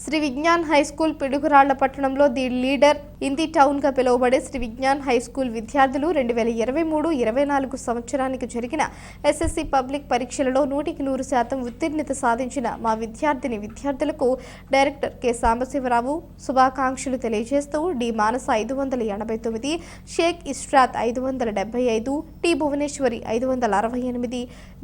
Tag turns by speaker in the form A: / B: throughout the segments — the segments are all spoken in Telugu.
A: శ్రీ విజ్ఞాన్ హై స్కూల్ పిడుగురాళ్ళ పట్టణంలో ది లీడర్ ఇన్ ది టౌన్గా పిలువబడే శ్రీ విజ్ఞాన్ హై స్కూల్ విద్యార్థులు రెండు వేల ఇరవై మూడు ఇరవై నాలుగు సంవత్సరానికి జరిగిన ఎస్ఎస్సి పబ్లిక్ పరీక్షలలో నూటికి నూరు శాతం ఉత్తీర్ణత సాధించిన మా విద్యార్థిని విద్యార్థులకు డైరెక్టర్ కె. సాంబశివరావు శుభాకాంక్షలు తెలియజేస్తూ డి మానస ఐదు వందల ఎనభై తొమ్మిది షేక్ ఇష్రాత్ ఐదు వందల డెబ్బై ఐదు టి భువనేశ్వరి ఐదు వందల అరవై ఎనిమిది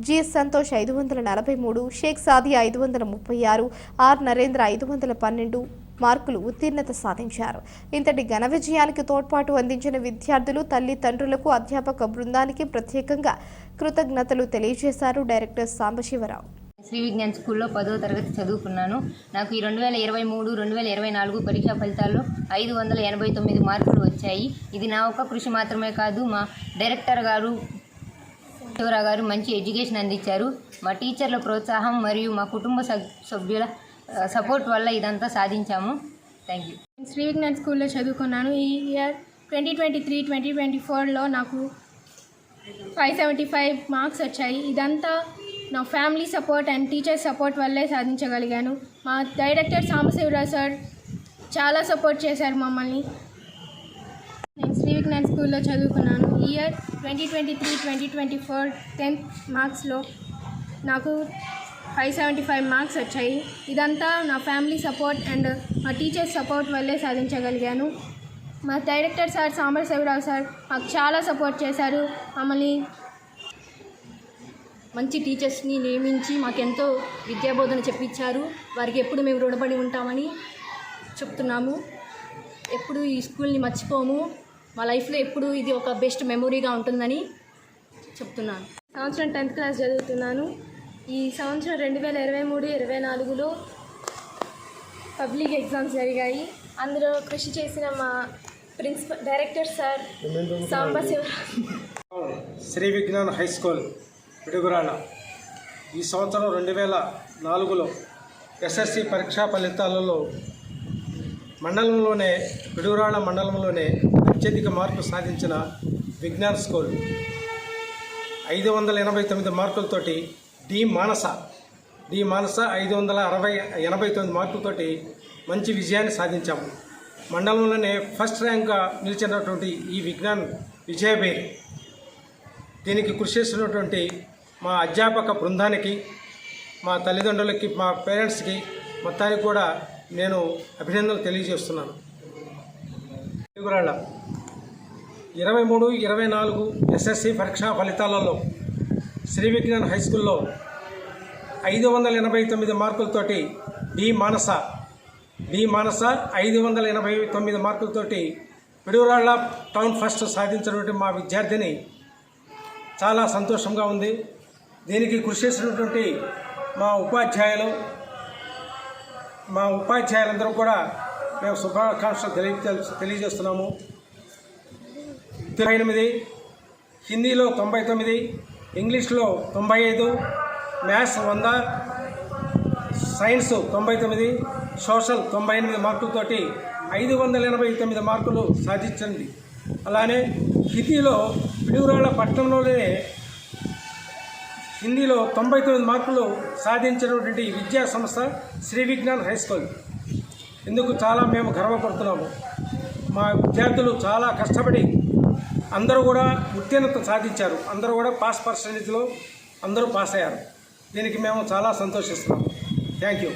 A: జిఎస్ సంతోష్ ఐదు వందల నలభై మూడు షేక్ సాదియా ఐదు వందల ముప్పై ఆరు ఆర్ నరేంద్ర ఐదు వందల పన్నెండు మార్కులు ఉత్తీర్ణత సాధించారు. ఇంతటి ఘన విజయానికి తోడ్పాటు అందించిన విద్యార్థులు తల్లిదండ్రులకు అధ్యాపక బృందానికి ప్రత్యేకంగా కృతజ్ఞతలు తెలియజేశారు డైరెక్టర్ సాంబశివరావు.
B: శ్రీ విజ్ఞాన్ స్కూల్లో పదో తరగతి చదువుకున్నాను. నాకు ఈ రెండు వేల ఇరవై మూడు రెండు వేల ఇరవై నాలుగు పరీక్షా ఫలితాల్లో ఐదు వందల ఎనభై తొమ్మిది మార్కులు వచ్చాయి. ఇది నా ఒక్క కృషి మాత్రమే కాదు మా డైరెక్టర్ గారు శివరా గారు మంచి ఎడ్యుకేషన్ అందించారు. మా టీచర్ల ప్రోత్సాహం మరియు మా కుటుంబ సభ్యుల సపోర్ట్ వల్ల ఇదంతా సాధించాము. Thank you.
C: శ్రీ విజ్ఞాన్ స్కూల్లో చదువుకున్నాను. ఈ year twenty twenty three twenty twenty ఫోర్లో నాకు ఫైవ్ సెవెంటీ ఫైవ్ మార్క్స్ వచ్చాయి. ఇదంతా నా family support and teacher support వల్లే సాధించగలిగాను. మా డైరెక్టర్ సాంబశివరావు సార్ చాలా సపోర్ట్ చేశారు మమ్మల్ని. నేను శ్రీ విజ్ఞాన్ స్కూల్లో చదువుకున్నాను. Year twenty twenty three twenty twenty four tenth మార్క్స్లో నాకు ఫైవ్ సెవెంటీ ఫైవ్ మార్క్స్ వచ్చాయి. ఇదంతా నా ఫ్యామిలీ సపోర్ట్ అండ్ మా టీచర్స్ సపోర్ట్ వల్లే సాధించగలిగాను. మా డైరెక్టర్ సార్ సాంబశివరావు సార్ మాకు చాలా సపోర్ట్ చేశారు. మమ్మల్ని
D: మంచి టీచర్స్ని నియమించి మాకెంతో విద్యాబోధన చెప్పించారు. వారికి ఎప్పుడు మేము రుణపడి ఉంటామని చెప్తున్నాము. ఎప్పుడు ఈ స్కూల్ని మర్చిపోము. మా లైఫ్లో ఎప్పుడు ఇది ఒక బెస్ట్ మెమొరీగా ఉంటుందని చెప్తున్నాను.
C: సంవత్సరం టెన్త్ క్లాస్ చదువుతున్నాను. ఈ సంవత్సరం రెండు వేల ఇరవై మూడు ఇరవై నాలుగులో పబ్లిక్ ఎగ్జామ్స్ జరిగాయి. అందులో కృషి చేసిన మా principal director sir Sambasiva Rao.
E: Shri Vignan high school. Piduguralla ఈ సంవత్సరం రెండు వేల నాలుగులో ఎస్ఎస్సి పరీక్షా ఫలితాలలో మండలంలోనే పిడుగురాళ్ళ మండలంలోనే అత్యధిక మార్కులు సాధించిన విజ్ఞాన్ స్కూల్ ఐదు వందల ఎనభై తొమ్మిది మార్కులతోటి డి మానస డి మానస ఐదు వందల అరవై ఎనభై తొమ్మిది మార్కులతోటి మంచి విజయాన్ని సాధించాము మండలంలోనే ఫస్ట్ ర్యాంక్గా నిలిచినటువంటి ఈ విజ్ఞాన్ విజయబేరి దీనికి కృషి చేస్తున్నటువంటి మా అధ్యాపక బృందానికి మా తల్లిదండ్రులకి మా పేరెంట్స్కి మొత్తానికి కూడా నేను అభినందనలు తెలియజేస్తున్నాను. తెలుగురాళ్ళ ఇరవై మూడు ఇరవై నాలుగు ఎస్ఎస్సి పరీక్షా ఫలితాలలో శ్రీ విజ్ఞాన్ హై స్కూల్లో ఐదు వందల ఎనభై తొమ్మిది మార్కులతోటి బి మానస బి మానస ఐదు వందల ఎనభై తొమ్మిది మార్కులతోటి పిడుగురాళ్ళ టౌన్ ఫస్ట్ సాధించినటువంటి మా విద్యార్థిని చాలా సంతోషంగా ఉంది. దీనికి కృషి చేసినటువంటి మా ఉపాధ్యాయులు మా ఉపాధ్యాయులందరూ కూడా మేము శుభాకాంక్షలు తెలియ తెలియజేస్తున్నాము. తొంభై ఎనిమిది హిందీలో తొంభై తొమ్మిది ఇంగ్లీష్లో తొంభై ఐదు మ్యాథ్స్ వంద సైన్స్ తొంభై తొమ్మిది సోషల్ తొంభై ఎనిమిది మార్కులతోటి ఐదు వందల ఎనభై తొమ్మిది మార్కులు సాధించండి. అలానే హిందీలో పిడుగురాళ్ళ పట్టణంలోనే హిందీలో తొంభై తొమ్మిది మార్కులు సాధించినటువంటి విద్యా సంస్థ శ్రీ విజ్ఞాన్ హై స్కూల్. ఇందుకు చాలా మేము గర్వపడుతున్నాము. మా విద్యార్థులు చాలా కష్టపడి అందరూ కూడా ఉత్తీర్ణత సాధించారు. అందరూ కూడా పాస్ పర్సంటేజ్లో అందరూ పాస్ అయ్యారు. దీనికి మేము చాలా సంతోషిస్తున్నాము. Thank you.